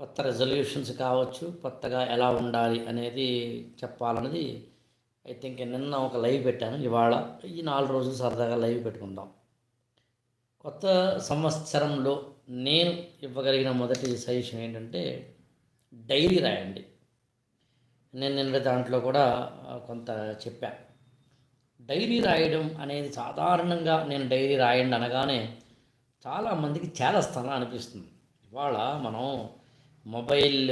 కొత్త రెజల్యూషన్స్ కావచ్చు కొత్తగా ఎలా ఉండాలి అనేది చెప్పాలన్నది ఐ థింక్ నిన్న ఒక లైవ్ పెట్టాను. ఇవాళ ఈ నాలుగు రోజులు సరదాగా లైవ్ పెట్టుకుందాం. కొత్త సంవత్సరంలో నేను ఇవ్వగలిగిన మొదటి సజెషన్ ఏంటంటే డైరీ రాయండి. నేను నిన్న దాంట్లో కూడా కొంత చెప్పా. డైరీ రాయడం అనేది సాధారణంగా నేను డైరీ రాయండి అనగానే చాలామందికి చేదస్తానా అనిపిస్తుంది. ఇవాళ మనం మొబైల్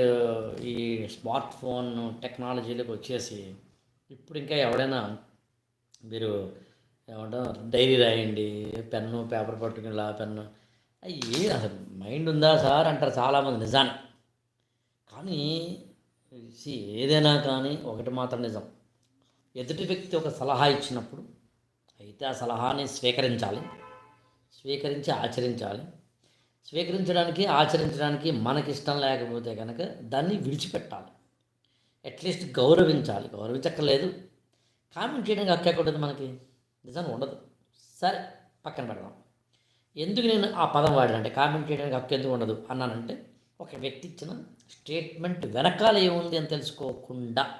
ఈ స్మార్ట్ ఫోన్ టెక్నాలజీలోకి వచ్చేసి ఇప్పుడు ఇంకా ఎవడైనా మీరు ఏమంటారు డైరీ రాయండి పెన్ను పేపర్ పట్టుకుని లా పెన్ను అయ్యి అసలు మైండ్ ఉందా సార్ అంటారు చాలామంది నిజాన్ని. కానీ ఏదైనా కానీ ఒకటి మాత్రం నిజం. ఎదుటి వ్యక్తి ఒక సలహా ఇచ్చినప్పుడు అయితే ఆ సలహాని స్వీకరించాలి స్వీకరించి ఆచరించాలి. స్వీకరించడానికి ఆచరించడానికి మనకి ఇష్టం లేకపోతే కనుక దాన్ని విడిచిపెట్టాలి. అట్లీస్ట్ గౌరవించాలి. గౌరవించక్కర్లేదు. కామెంట్ చేయడానికి అక్కకూడదు మనకి? నిజంగా ఉండదు. సరే పక్కన పెడదాం. ఎందుకు నేను ఆ పదం వాడానంటే కామెంట్ చేయడానికి హక్కు ఎందుకు ఉండదు? అన్నానంటే ఒక వ్యక్తి ఇచ్చిన స్టేట్మెంట్ వెనకాల ఏముంది అని తెలుసుకోకుండా.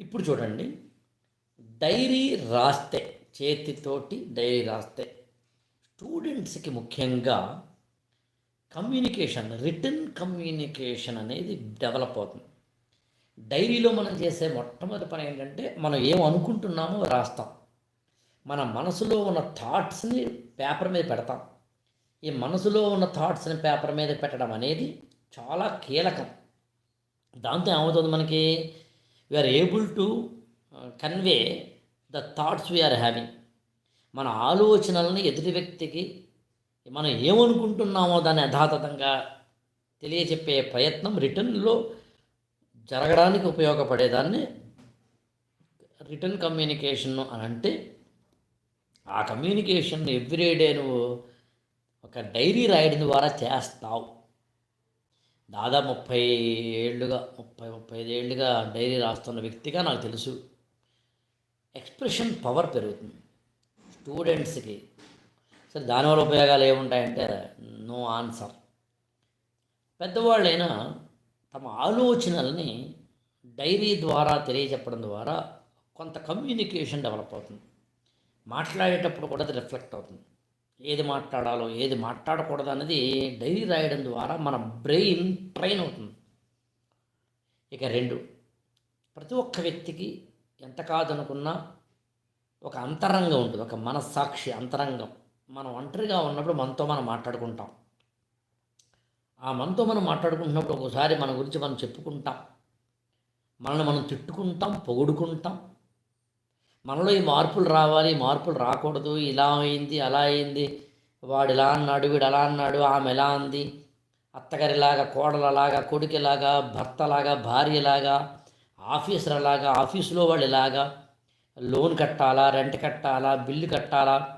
ఇప్పుడు చూడండి. డైరీ రాస్తే చేతితోటి డైరీ రాస్తే స్టూడెంట్స్కి ముఖ్యంగా కమ్యూనికేషన్ రిటర్న్ కమ్యూనికేషన్ అనేది డెవలప్ అవుతుంది. డైరీలో మనం చేసే మొట్టమొదటి పని ఏంటంటే మనం ఏం అనుకుంటున్నామో రాస్తాం. మన మనసులో ఉన్న థాట్స్ని పేపర్ మీద పెడతాం. ఈ మనసులో ఉన్న థాట్స్ని పేపర్ మీద పెట్టడం అనేది చాలా కీలకం. దాంతో ఏమవుతుంది మనకి? We are able to convey the thoughts we are having మన ఆలోచనల్ని ఎదుటి వ్యక్తికి మనం ఏమనుకుంటున్నామో దాన్ని యథాతథంగా తెలియచెప్పే ప్రయత్నం రిటర్న్లో జరగడానికి ఉపయోగపడేదాన్ని రిటర్న్ కమ్యూనికేషన్ అని అంటే ఆ కమ్యూనికేషన్ ఎవ్రీడే నువ్వు ఒక డైరీ రాయడం ద్వారా చేస్తావు. దాదాపు ముప్పై ఏళ్ళుగా ముప్పై ముప్పై ఐదేళ్ళుగా డైరీ రాస్తున్న వ్యక్తిగా నాకు తెలుసు. ఎక్స్ప్రెషన్ పవర్ పెరుగుతుంది. స్టూడెంట్స్కి సరే దానివల్ల ఉపయోగాలు ఏముంటాయంటే నో ఆన్సర్. పెద్దవాళ్ళైనా తమ ఆలోచనల్ని డైరీ ద్వారా తెలియజెప్పడం ద్వారా కొంత కమ్యూనికేషన్ డెవలప్ అవుతుంది. మాట్లాడేటప్పుడు కూడా అది రిఫ్లెక్ట్ అవుతుంది. ఏది మాట్లాడాలో ఏది మాట్లాడకూడదు అనేది డైరీ రాయడం ద్వారా మన బ్రెయిన్ ట్రైన్ అవుతుంది. ఇక రెండు ప్రతి ఒక్క వ్యక్తికి ఎంత కాదనుకున్నా ఒక అంతరంగం ఉంటుంది ఒక మనస్సాక్షి అంతరంగం. మనం ఒంటరిగా ఉన్నప్పుడు మనతో మనం మాట్లాడుకుంటాం. ఆ మనతో మనం మాట్లాడుకుంటున్నప్పుడు ఒకసారి మన గురించి మనం చెప్పుకుంటాం. మనల్ని మనం తిట్టుకుంటాం పొగుడుకుంటాం. మనలో ఈ మార్పులు రావాలి మార్పులు రాకూడదు. ఇలా అయింది అలా అయింది. వాడు ఇలా అన్నాడు వీడు అలా అన్నాడు ఆమె ఎలా అంది. అత్తగారిలాగా కోడలలాగా కొడుకులాగా భర్తలాగా భార్యలాగా ఆఫీసర్లాగా ఆఫీసులో వాళ్ళు ఇలాగా లోన్ కట్టాలా రెంట్ కట్టాలా బిల్లు కట్టాలా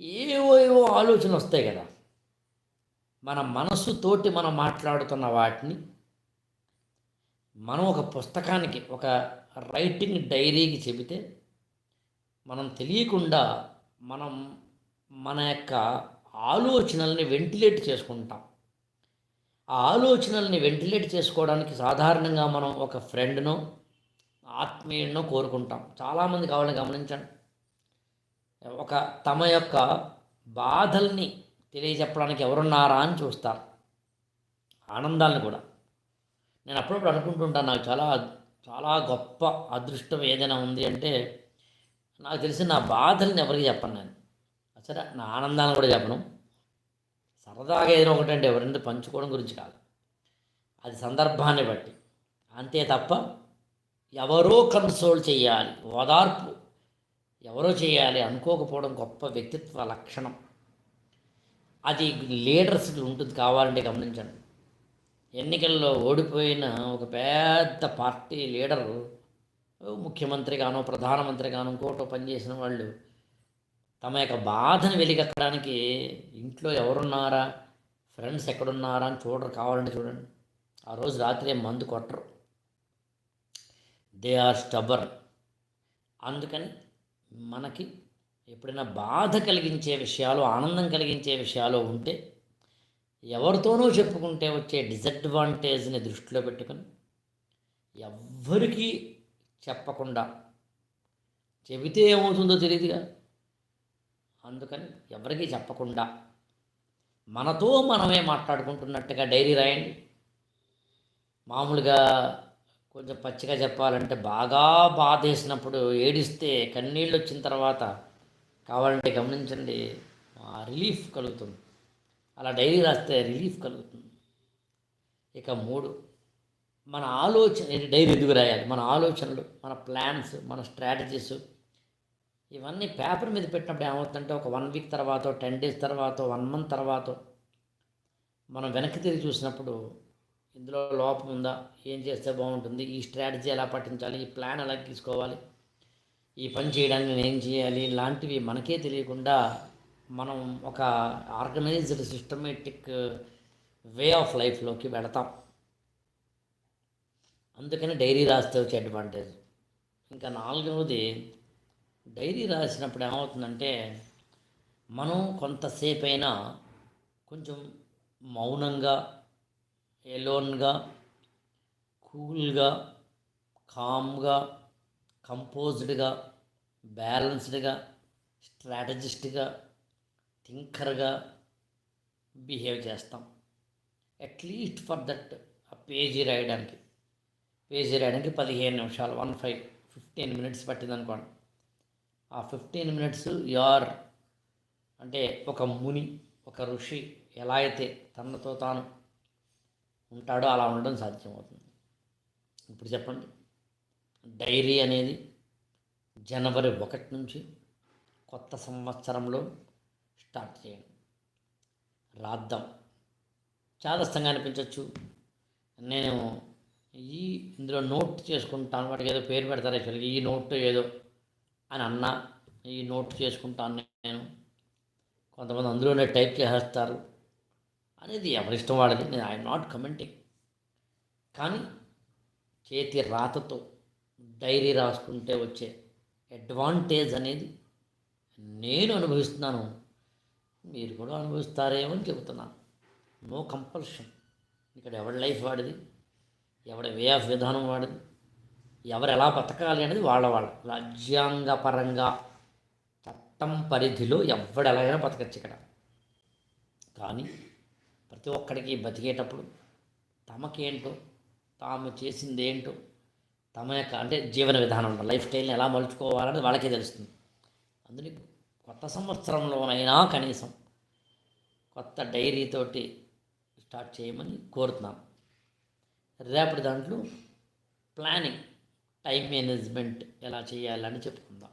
ఏవో ఏవో ఆలోచనలు వస్తాయి కదా. మన మనసుతోటి మనం మాట్లాడుతున్న వాటిని మనం ఒక పుస్తకానికి ఒక రైటింగ్ డైరీకి చెబితే మనం తెలియకుండా మనం మన యొక్క ఆలోచనల్ని వెంటిలేట్ చేసుకుంటాం. ఆ ఆలోచనల్ని వెంటిలేట్ చేసుకోవడానికి సాధారణంగా మనం ఒక ఫ్రెండ్నో ఆత్మీయుడినో కోరుకుంటాం. చాలామంది కావాలని గమనించండి. ఒక తమ యొక్క బాధల్ని తెలియజెప్పడానికి ఎవరున్నారా అని చూస్తారు ఆనందాలను కూడా. నేను అప్పుడప్పుడు అనుకుంటుంటాను నాకు చాలా చాలా గొప్ప అదృష్టం ఏదైనా ఉంది అంటే నాకు తెలిసి నా బాధల్ని ఎవరికి చెప్పను నేను. సరే నా ఆనందాలను కూడా చెప్పను. సరదాగా ఏదైనా ఒకటంటే అంటే ఎవరింటి పంచుకోవడం గురించి కాదు. అది సందర్భాన్ని బట్టి. అంతే తప్ప ఎవరో కన్సోల్ చేయాలి. ఓదార్పు ఎవరో చేయాలి అనుకోకపోవడం గొప్ప వ్యక్తిత్వ లక్షణం. అది లీడర్స్కి ఉంటుంది కావాలంటే గమనించండి. ఎన్నికల్లో ఓడిపోయిన ఒక పెద్ద పార్టీ లీడరు ముఖ్యమంత్రిగానో ప్రధానమంత్రిగానో ఇంకోటో పనిచేసిన వాళ్ళు తమ యొక్క బాధను వెలిగక్కడానికి ఇంట్లో ఎవరున్నారా ఫ్రెండ్స్ ఎక్కడున్నారా అని చూడరు కావాలంటే చూడండి. ఆ రోజు రాత్రి మందు కొట్టరు. దే ఆర్ స్టబర్ అందుకని మనకి ఎప్పుడైనా బాధ కలిగించే విషయాలు ఆనందం కలిగించే విషయాలు ఉంటే ఎవరితోనూ చెప్పుకుంటే వచ్చే డిసడ్వాంటేజ్ని దృష్టిలో పెట్టుకొని ఎవ్వరికీ చెప్పకుండా చెబితే ఏమవుతుందో తెలియదుగా అందుకని ఎవరికీ చెప్పకుండా మనతో మనమే మాట్లాడుకుంటున్నట్టుగా డైరీ రాయండి. మామూలుగా కొంచెం పచ్చిగా చెప్పాలంటే బాగా బాధేసినప్పుడు ఏడిస్తే కన్నీళ్ళు వచ్చిన తర్వాత కావాలంటే గమనించండి రిలీఫ్ కలుగుతుంది. అలా డైరీ రాస్తే రిలీఫ్ కలుగుతుంది. ఇక మూడు మన ఆలోచన డైరీ ఎదుగు రాయాలి? మన ఆలోచనలు మన ప్లాన్స్ మన స్ట్రాటజీస్ ఇవన్నీ పేపర్ మీద పెట్టినప్పుడు ఏమవుతుందంటే ఒక వన్ వీక్ తర్వాత టెన్ డేస్ తర్వాత వన్ మంత్ తర్వాత మనం వెనక్కి తిరిగి చూసినప్పుడు ఇందులో లోపం ఉందా? ఏం చేస్తే బాగుంటుంది? ఈ స్ట్రాటజీ ఎలా పట్టించాలి? ఈ ప్లాన్ ఎలా తీసుకోవాలి? ఈ పని చేయడానికి నేను ఏం చేయాలి? ఇలాంటివి మనకే తెలియకుండా మనం ఒక ఆర్గనైజ్డ్ సిస్టమేటిక్ వే ఆఫ్ లైఫ్లోకి వెళతాం. అందుకని డైరీ రాస్తే వచ్చే అడ్వాంటేజ్ ఇంకా నాలుగవది డైరీ రాసినప్పుడు ఏమవుతుందంటే మనం కొంతసేపైనా కొంచెం మౌనంగా ఎలోన్గా కూల్గా కామ్గా కంపోజ్డ్గా బ్యాలెన్స్డ్గా స్ట్రాటజిస్ట్గా థింకర్గా బిహేవ్ చేస్తాం. అట్లీస్ట్ ఫర్ దట్ ఆ పేజీ రాయడానికి. పేజీ రాయడానికి పదిహేను నిమిషాలు వన్ ఫైవ్ ఫిఫ్టీన్ మినిట్స్ పట్టింది అనుకోండి. ఆ ఫిఫ్టీన్ మినిట్స్ యార్ అంటే ఒక ముని ఒక ఋషి ఎలా అయితే తనతో తాను ఉంటాడో అలా ఉండడం సాధ్యమవుతుంది. ఇప్పుడు చెప్పండి. డైరీ అనేది జనవరి ఒకటి నుంచి కొత్త సంవత్సరంలో స్టార్ట్ చేయండి. రాద్దాం. చాదస్తంగా అనిపించవచ్చు నేను ఈ ఇందులో నోట్ చేసుకుంటాను వాటికి ఏదో పేరు పెడతారు యాక్చువల్గా. ఈ నోట్ ఏదో అని అన్నా ఈ నోట్ చేసుకుంటాను నేను. కొంతమంది అందులోనే టైప్ చేసేస్తారు. అనేది ఎవరిష్టం వాళ్ళది నేను ఐఎమ్ నాట్ కమెంటింగ్. కానీ చేతి రాతతో డైరీ రాసుకుంటే వచ్చే అడ్వాంటేజ్ అనేది నేను అనుభవిస్తున్నాను. మీరు కూడా అనుభవిస్తారేమో అని చెబుతున్నాను. No compulsion. ఇక్కడ ఎవరి లైఫ్ వాడిది? ఎవడి వే ఆఫ్ విధానం వాడిది? ఎవరు ఎలా బతకాలి అనేది వాళ్ళ వాళ్ళ. రాజ్యాంగపరంగా చట్టం పరిధిలో ఎవడెలాగైనా బతకచ్చు ఇక్కడ. కానీ ప్రతి ఒక్కడికి బతికేటప్పుడు తమకేంటో తాము చేసింది ఏంటో తమ యొక్క అంటే జీవన విధానం లైఫ్ స్టైల్ని ఎలా మలుచుకోవాలని వాళ్ళకే తెలుస్తుంది. అందుకే కొత్త సంవత్సరంలోనైనా కనీసం కొత్త డైరీతోటి స్టార్ట్ చేయమని కోరుతున్నాను రేపటి దాంట్లో ప్లానింగ్ టైం మేనేజ్మెంట్ ఎలా చేయాలని చెప్పుకుందాం.